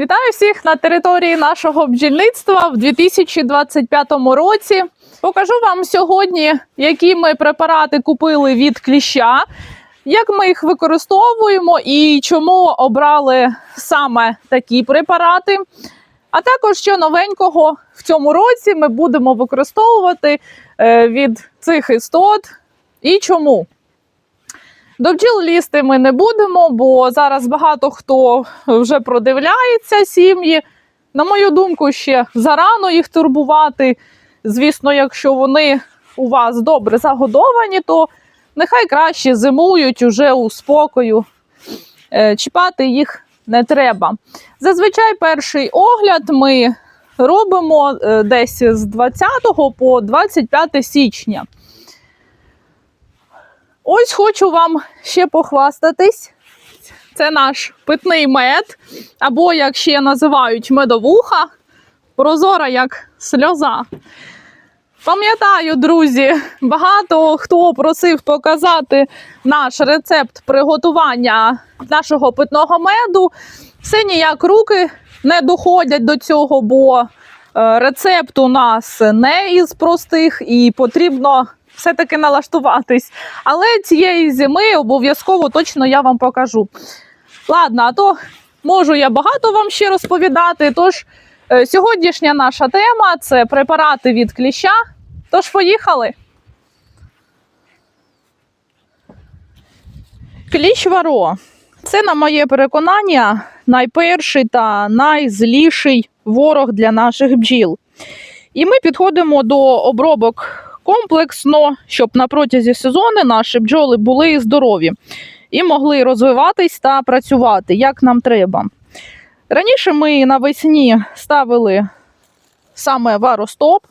Вітаю всіх на території нашого бджільництва в 2025 році. Покажу вам сьогодні, які ми препарати купили від кліща, як ми їх використовуємо і чому обрали саме такі препарати. А також що новенького в цьому році ми будемо використовувати е, від цих істот і чому. До бджіл лізти ми не будемо, бо зараз багато хто вже продивляється сім'ї. На мою думку, ще зарано їх турбувати. Звісно, якщо вони у вас добре загодовані, то нехай краще зимують уже у спокою. Е, Чіпати їх не треба. Зазвичай перший огляд ми робимо е, десь з 20 по 25 січня. Ось хочу вам ще похвастатись. Це наш питний мед, або, як ще називають, медовуха, прозора як сльоза. Пам'ятаю, друзі, багато хто просив показати наш рецепт приготування нашого питного меду. Все ніяк руки не доходять до цього, бо е, рецепт у нас не із простих і потрібно все-таки налаштуватись. Але цієї зими обов'язково точно я вам покажу. Ладно, а то можу я багато вам ще розповідати. Тож е, сьогоднішня наша тема це препарати від кліща. Тож поїхали. Кліщ варо. Це, на моє переконання, найперший та найзліший ворог для наших бджіл. І ми підходимо до обробок комплексно, щоб на протязі сезону наші бджоли були здорові і могли розвиватись та працювати як нам треба. Раніше ми навесні ставили саме варостоп,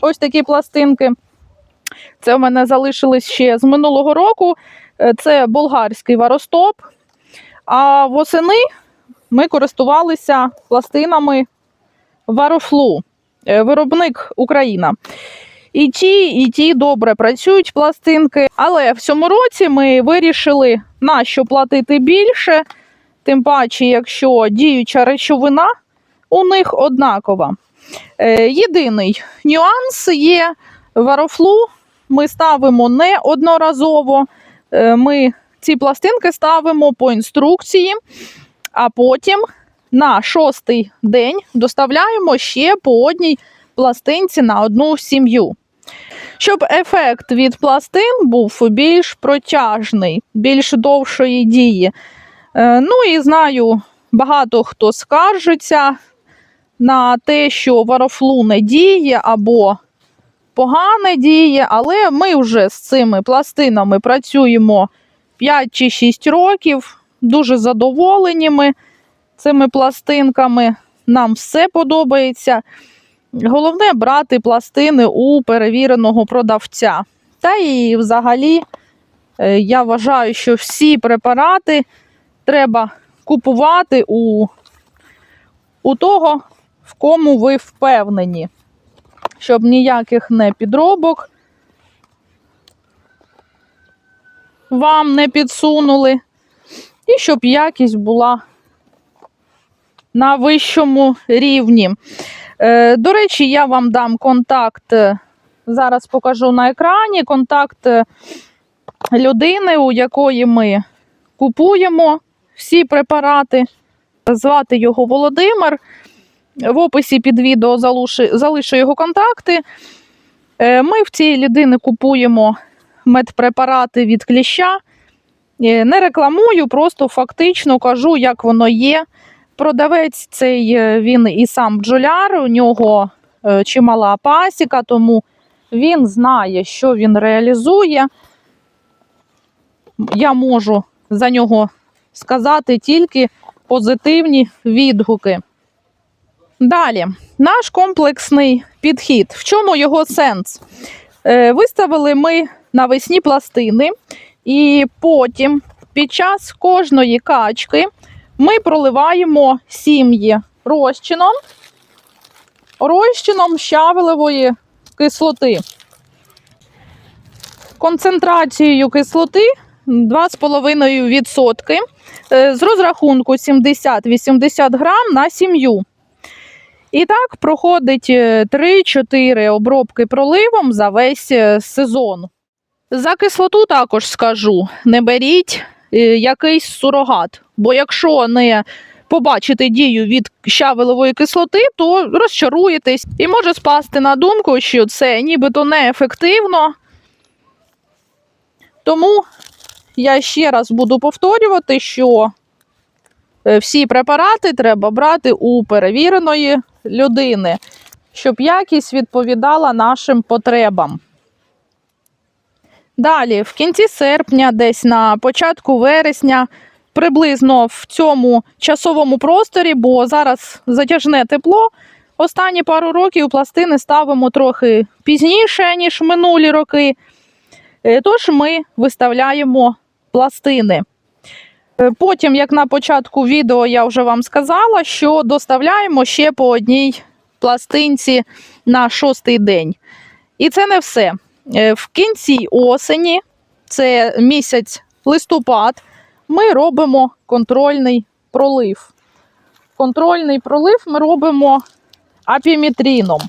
ось такі пластинки. Це в мене залишилось ще з минулого року. Е, Це болгарський варостоп. А восени ми користувалися пластинами варофлу, Е, виробник Україна. І ті, і ті добре працюють пластинки. Але в цьому році ми вирішили на що платити більше, тим паче, якщо діюча речовина у них однакова. Е, єдиний нюанс є варофлу. Ми ставимо не одноразово. Е, ми ці пластинки ставимо по інструкції, а потім на шостий день доставляємо ще по одній пластинці на одну сім'ю. Щоб ефект від пластин був більш протяжний, більш довшої дії. Е, Ну і знаю, багато хто скаржиться на те, що варофлу не діє або погане діє, але ми вже з цими пластинами працюємо 5 чи 6 років, дуже задоволені ми цими пластинками. Нам все подобається. Головне брати пластини у перевіреного продавця. Та і взагалі е, я вважаю, що всі препарати треба купувати у, у того, в кому ви впевнені, щоб ніяких не підробок вам не підсунули, і щоб якість була на вищому рівні. Е, До речі, я вам дам контакт. е, Зараз покажу на екрані контакт е, людини, у якої ми купуємо всі препарати. Звати його Володимир. В описі під відео залишу, його контакти. Ми в цій людини купуємо медпрепарати від кліща. Не рекламую, просто фактично кажу, як воно є. Продавець цей е, він і сам бджоляр, у нього е, чимала пасіка, тому він знає, що він реалізує. Я можу за нього сказати тільки позитивні відгуки. Далі, наш комплексний підхід. В чому його сенс? Е, Виставили ми навесні пластини, і потім під час кожної качки ми проливаємо сім'ї розчином, розчином щавелевої кислоти. Концентрацією кислоти 2,5% е, з розрахунку 70-80 грам на сім'ю. І так проходить е, 3-4 обробки проливом за весь е, сезон. За кислоту також скажу: не беріть е, якийсь сурогат, бо якщо не побачите дію від щавелевої кислоти, то розчаруєтесь і може спасти на думку, що це нібито неефективно. Тому я ще раз буду повторювати, що е, всі препарати треба брати у перевіреної людини, щоб якість відповідала нашим потребам. Далі, в кінці серпня, десь на початку вересня, приблизно в цьому часовому просторі, бо зараз затяжне тепло. Останні пару років пластини ставимо трохи пізніше, ніж минулі роки. Е, Тож ми виставляємо пластини. Е, Потім, як на початку відео я вже вам сказала, що доставляємо ще по одній пластинці на шостий день. І це не все. Е, В кінці осені, це місяць листопад, ми робимо контрольний пролив. Контрольний пролив ми робимо апімітріном.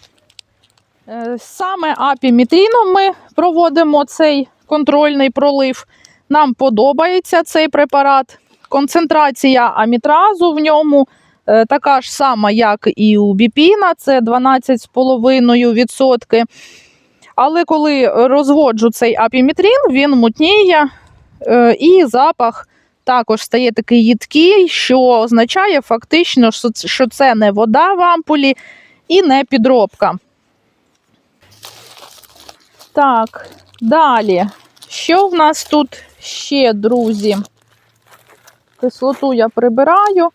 Е, Саме апімітріном ми проводимо цей контрольний пролив. Нам подобається цей препарат. Концентрація амітразу в ньому е, така ж сама, як і у біпіна, це 12,5%. Але коли розводжу цей апімітрін, він мутніє е, і запах також стає такий їдкий, що означає фактично, що це- не вода в ампулі і не підробка. Так, далі. Що в нас тут ще, друзі? Кислоту я прибираю,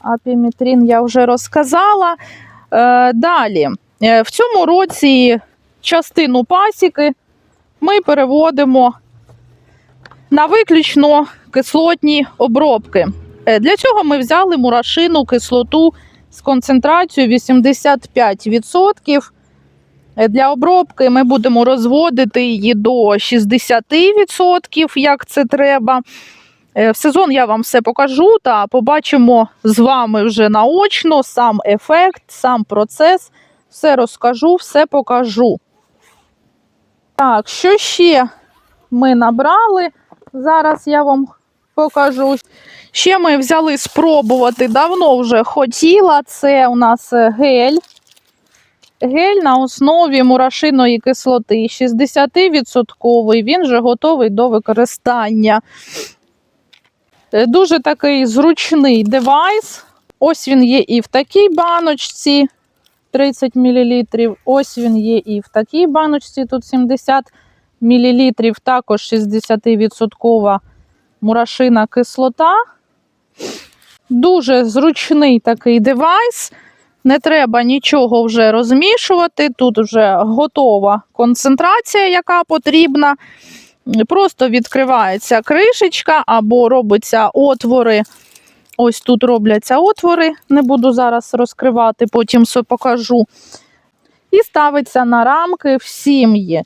апімітрін я вже розказала. Е, далі, Е, в цьому році частину пасіки ми переводимо на виключно кислотні обробки. Е, Для цього ми взяли мурашину кислоту з концентрацією 85%. Е, Для обробки ми будемо розводити її до 60%, як це треба. Е, В сезон я вам все покажу та побачимо з вами вже наочно сам ефект, сам процес. Все розкажу, все покажу. Так, що ще ми набрали? Зараз я вам покажу. Ще ми взяли спробувати, давно вже хотіла. Це у нас е, гель. Гель на основі мурашиної кислоти 60%. Він вже готовий до використання. Е, Дуже такий зручний девайс. Ось він є і в такій баночці 30 мл. Ось він є і в такій баночці, тут 70 мл, також 60% мурашина кислота. Дуже зручний такий девайс. Не треба нічого вже розмішувати. Тут вже готова концентрація, яка потрібна. Просто відкривається кришечка або робиться отвори. Ось тут робляться отвори, не буду зараз розкривати, потім все покажу. І ставиться на рамки в сім'ї.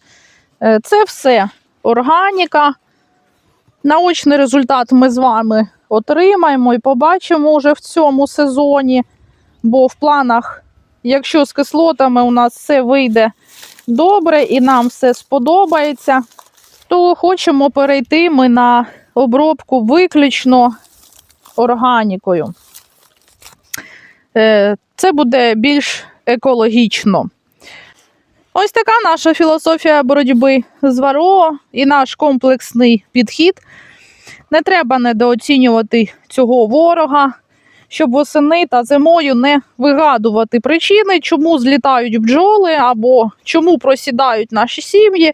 Е, Це все органіка. Наочний результат ми з вами отримаємо і побачимо вже в цьому сезоні. Бо в планах, якщо з кислотами у нас все вийде добре і нам все сподобається, то хочемо перейти ми на обробку виключно органікою. Е, Це буде більш екологічно. Ось така наша філософія боротьби з ВАРО і наш комплексний підхід. Не треба недооцінювати цього ворога, щоб восени та зимою не вигадувати причини, чому злітають бджоли або чому просідають наші сім'ї.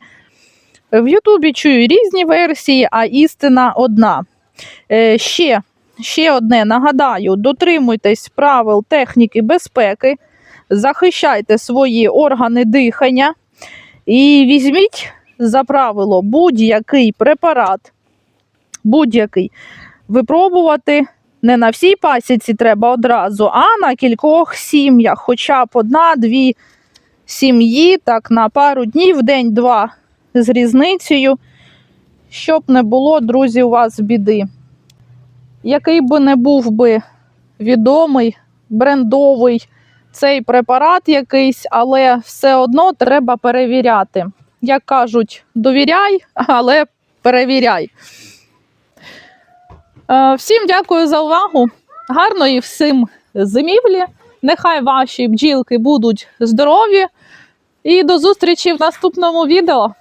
В Ютубі чую різні версії, а істина одна. Е, ще, ще одне нагадаю: дотримуйтесь правил техніки безпеки, захищайте свої органи дихання і візьміть за правило будь-який препарат, будь-який випробувати. Не на всій пасіці треба одразу, а на кількох сім'ях, хоча б одна-дві сім'ї, так на пару днів, день-два з різницею, щоб не було, друзі, у вас біди. Який би не був би відомий, брендовий цей препарат якийсь, але все одно треба перевіряти. Як кажуть, довіряй, але перевіряй. Е, Всім дякую за увагу. Гарної всім зимівлі. Нехай ваші бджілки будуть здорові. І до зустрічі в наступному відео.